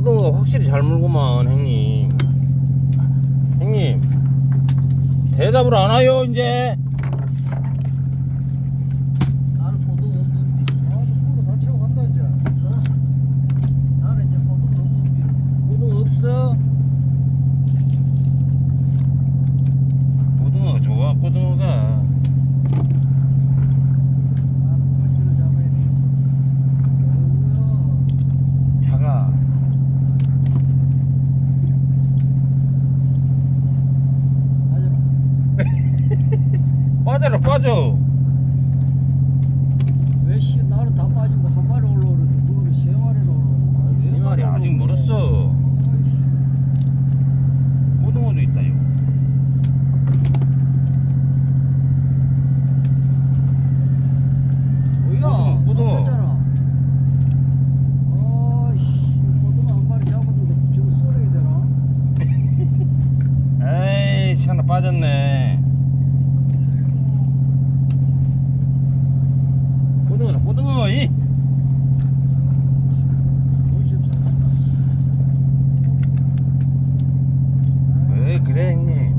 고등어가 확실히 잘 물구만 형님 형님 대답을 안 와요 이제 나는 고등 없는데. 아, 손으로 다 채워 간다 이제. 어? 나는 이제 고등 없는데. 고등어 없어 고등어가 좋아 고등어가 나는 꼴찌를 잡아야 돼. 어우야. 작아 맞아라. 빠져라 빠져 왜씨 나는 다 빠지고 한 마리 올라오는데 너는 세 마리로 올라오고. 이 말이 아직 멀었어 고등어도 있다 이거 뭐야? 고등어. 잖아 아이씨, 고등어 한 마리 잡았는데 저거 썰어야 되나? 에이 하나 빠졌네 고등어다 고등어 이 왜 그래 형님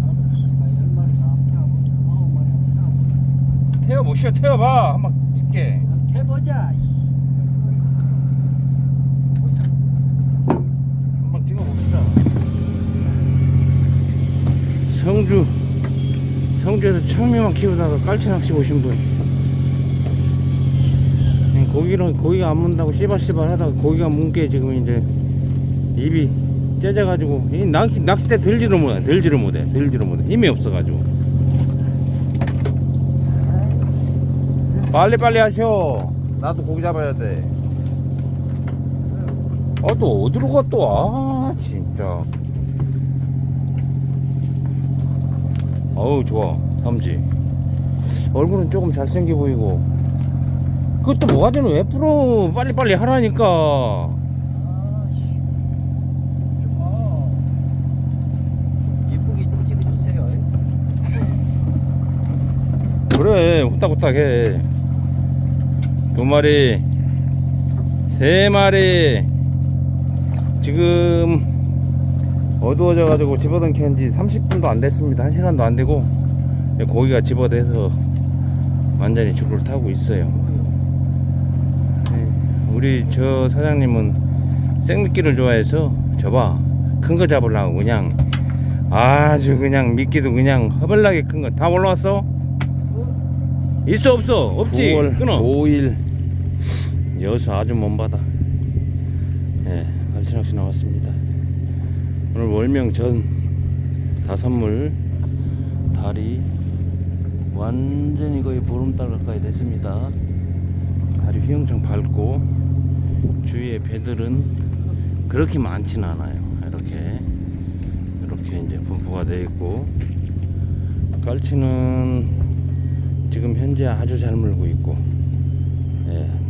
나도 씨발 열 마리 다 합해하고 아홉 마리 태워보시오 태워봐. 한번 찍게. 해보자. 한번 찍어봅시다. 성주. 성주에서 창매만 키우다가 깔치 낚시 오신 분. 그냥 고기는 고기가 안 문다고 씨발씨발 하다가 고기가 문게 지금 이제 입이 째져가지고. 이 낚시, 낚싯대 들지를 못해 들지를 못해 들지를 못해. 힘이 없어가지고 빨리빨리 하셔 나도 고기 잡아야 돼 아, 또 어디로 가, 또, 아, 진짜. 어우, 좋아, 삼지. 얼굴은 조금 잘생겨 보이고. 그것도 뭐가 되는 왜 풀어? 빨리빨리 하라니까. 그래, 후딱후딱 해. 두 마리, 세 마리. 지금 어두워져가지고 집어던 캔지 30분도 안 됐습니다. 1 시간도 안 되고 고기가 집어대서 완전히 줄을 타고 있어요. 네, 우리 저 사장님은 생미끼를 좋아해서 저봐 큰 거 잡으려고 그냥 아주 그냥 미끼도 그냥 허벌나게 큰 거 다 올라왔어? 있어 없어? 없지? 9월 끊어 5일 여수 아주 먼 바다. 예, 갈치낚시 나왔습니다. 오늘 월명 전 다선물 달이 완전히 거의 보름달 가까이 됐습니다. 달이 휘영청 밝고 주위에 배들은 그렇게 많지는 않아요. 이렇게 이렇게 이제 분포가 되어 있고. 깔치는 지금 현재 아주 잘 물고 있고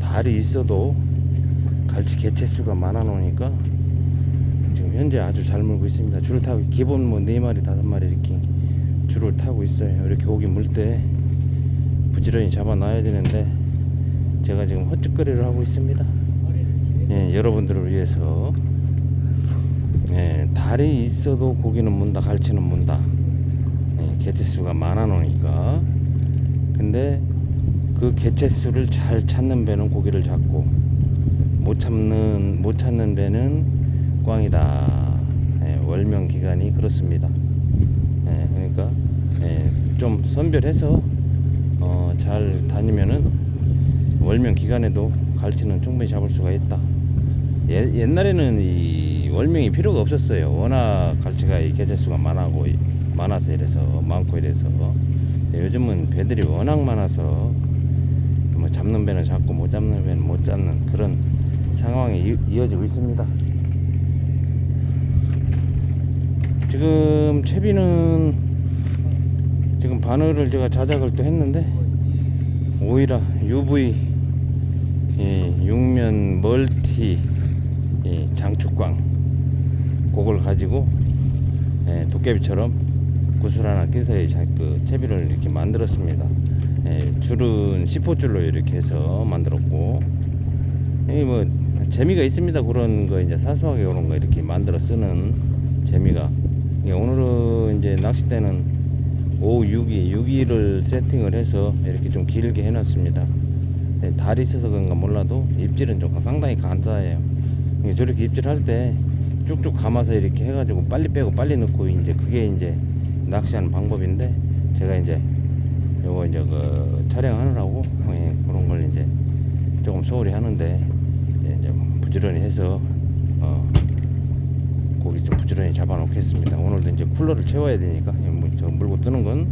예, 달이 있어도 갈치 개체 수가 많아 놓으니까 지금 현재 아주 잘 물고 있습니다. 줄을 타고 기본 뭐네 마리 다섯 마리 이렇게 줄을 타고 있어요. 이렇게 고기 물 때 부지런히 잡아 놔야 되는데 제가 지금 헛짓거리를 하고 있습니다. 예, 여러분들을 위해서 예, 달이 있어도 고기는 문다, 갈치는 문다. 예, 개체 수가 많아 놓으니까 근데 그 개체 수를 잘 찾는 배는 고기를 잡고 못 찾는 못 찾는 배는 꽝이다. 예, 월명 기간이 그렇습니다. 예, 그러니까 예, 좀 선별해서 어, 잘 다니면은 월명 기간에도 갈치는 충분히 잡을 수가 있다. 예, 옛날에는 이 월명이 필요가 없었어요. 워낙 갈치가 이 개체 수가 많아고 많아서 이래서 많고 이래서 예, 요즘은 배들이 워낙 많아서 뭐 잡는 배는 잡고 못 잡는 배는 못 잡는 그런 상황이 이- 이어지고 있습니다. 지금 채비는 지금 바늘을 제가 자작을 또 했는데 오이라 UV 예, 육면 멀티 예, 장축광 그걸 가지고 예, 도깨비처럼 구슬 하나 끼서 자- 그 채비를 이렇게 만들었습니다. 예, 줄은 10호줄로 이렇게 해서 만들었고 이뭐 재미가 있습니다. 그런 거 이제 사소하게 그런 거 이렇게 만들어 쓰는 재미가. 예, 오늘은 이제 낚싯대는 5, 6기, 6기를 세팅을 해서 이렇게 좀 길게 해놨습니다. 예, 달이 있어서 그런가 몰라도 입질은 좀 상당히 간단해요. 예, 저렇게 입질할 때 쭉쭉 감아서 이렇게 해가지고 빨리 빼고 빨리 넣고 이제 그게 이제 낚시하는 방법인데 제가 이제 요거 이제 그 촬영하느라고 예, 그런 걸 이제 조금 소홀히 하는데 이제, 이제 부지런히 해서 어 고기 좀 부지런히 잡아 놓겠습니다. 오늘도 이제 쿨러를 채워야 되니까 예, 뭐, 저 물고 뜨는 건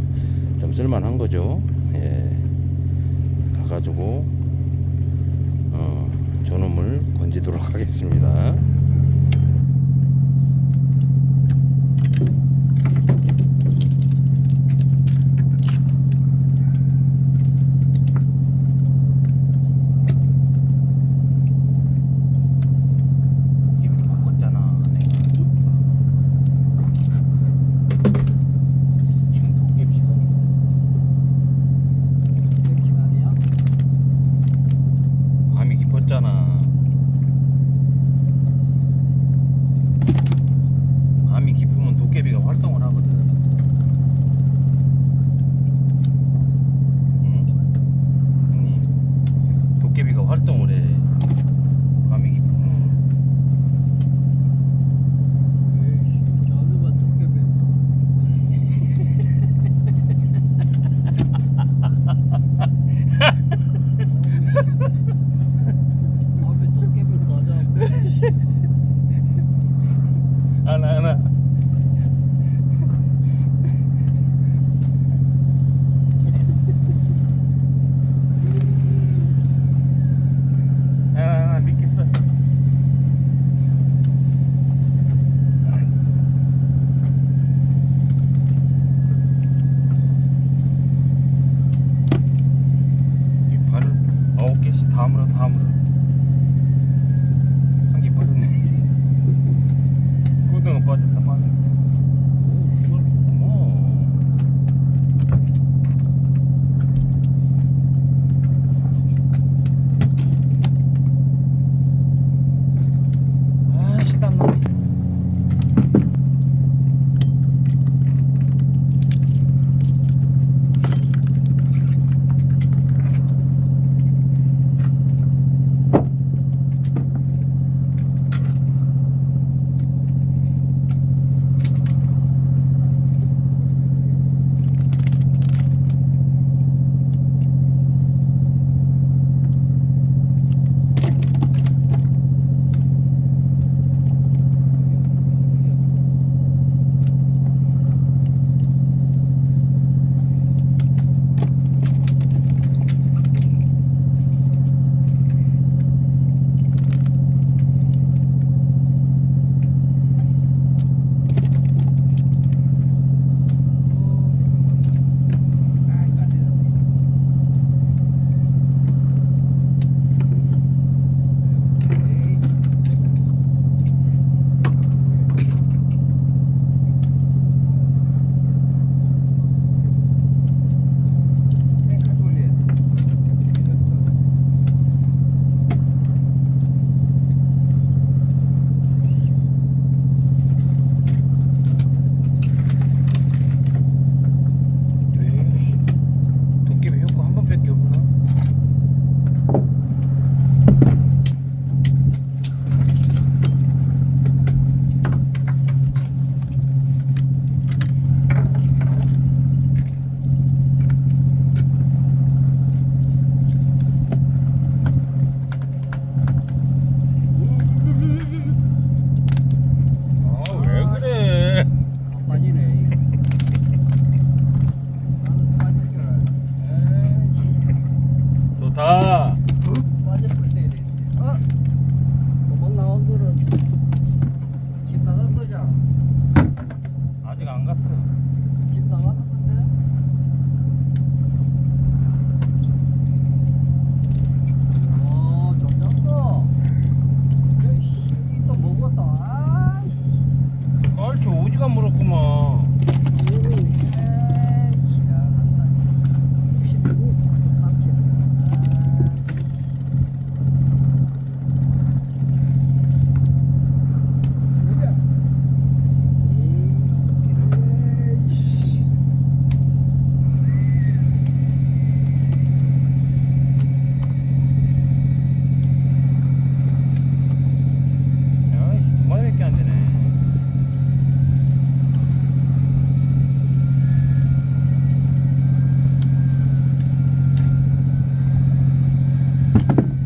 좀 쓸만한 거죠. 예. 가가지고 어 저놈을 건지도록 하겠습니다